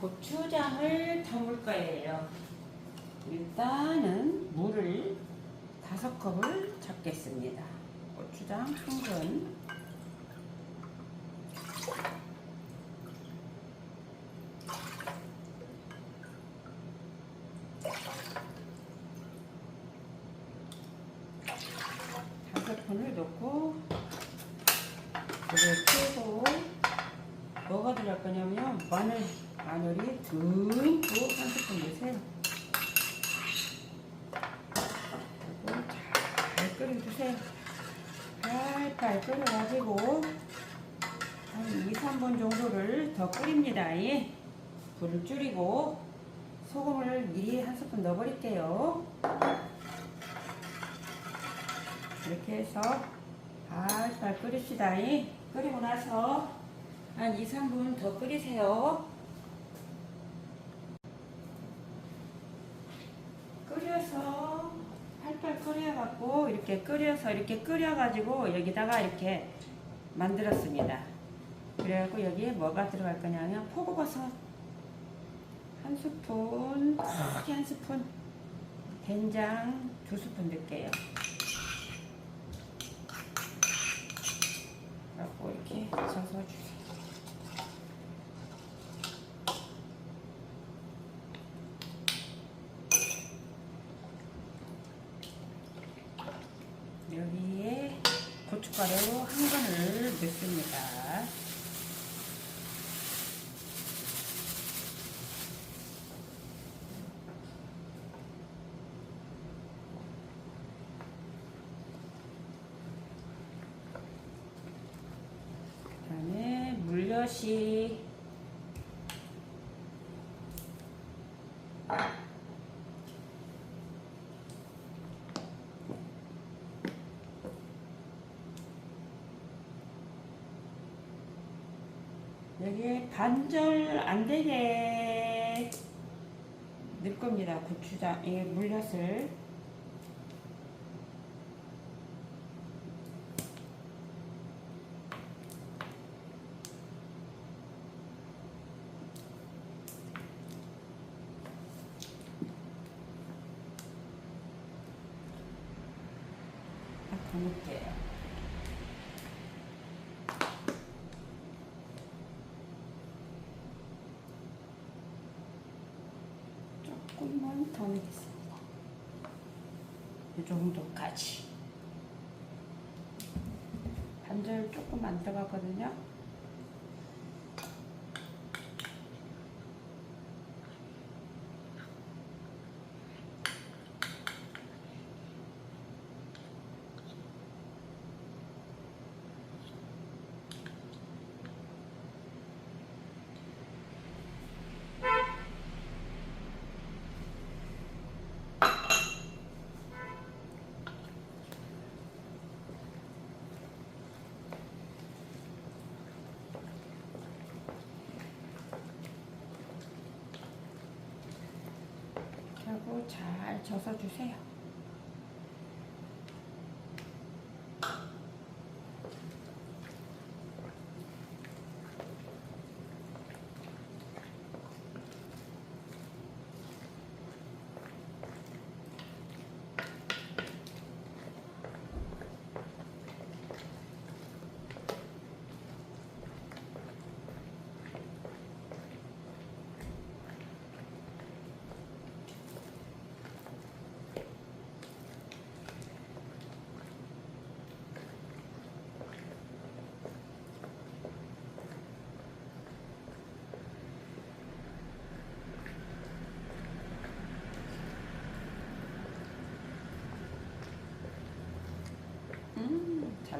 고추장을 담을 거예요. 일단은 물을 다섯 컵을 잡겠습니다. 고추장 한 근. 다섯 분을 넣고 켜고 뭐가 들어갈 거냐면 마늘 마늘이 듬뿍 한 스푼 넣으세요. 그리고 잘 끓여주세요. 팔팔 끓여가지고 한 2, 3분 정도를 더 끓입니다. 예. 불을 줄이고 소금을 미리 한 스푼 넣어버릴게요. 이렇게 해서 팔팔 끓입시다. 예. 끓이고 나서 한 2, 3분 더 끓이세요. 끓여서 팔팔 끓여갖고 이렇게 끓여서 이렇게 끓여가지고 여기다가 이렇게 만들었습니다. 그래갖고 여기에 뭐가 들어갈 거냐면 포고버섯 한 스푼, 크게 한 스푼, 된장 두 스푼 넣을게요. 그래갖고 이렇게 젖어주세요. 여기에 고춧가루 한 근을 넣습니다. 그다음에 물엿이 여기에 반절 안 되게 넣을 겁니다. 고추장, 이 물엿을. 딱 넣을게요. 조금만 더 넣겠습니다. 이 정도까지. 반절 조금 안 들어가거든요. 하고 잘 젖어주세요.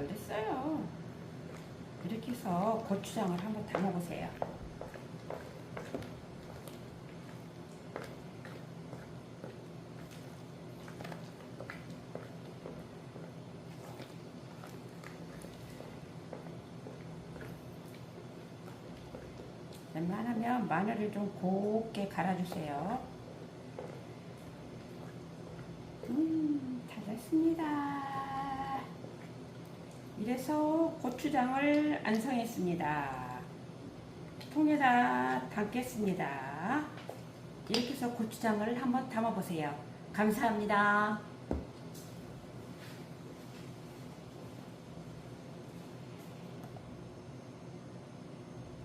음, 잘 됐어요. 이렇게 해서 고추장을 한번 담아보세요. 웬만하면 마늘을 좀 곱게 갈아주세요. 음, 다 됐습니다. 이래서 고추장을 안성했습니다. 통에다 담겠습니다. 이렇게 해서 고추장을 한번 담아보세요. 감사합니다.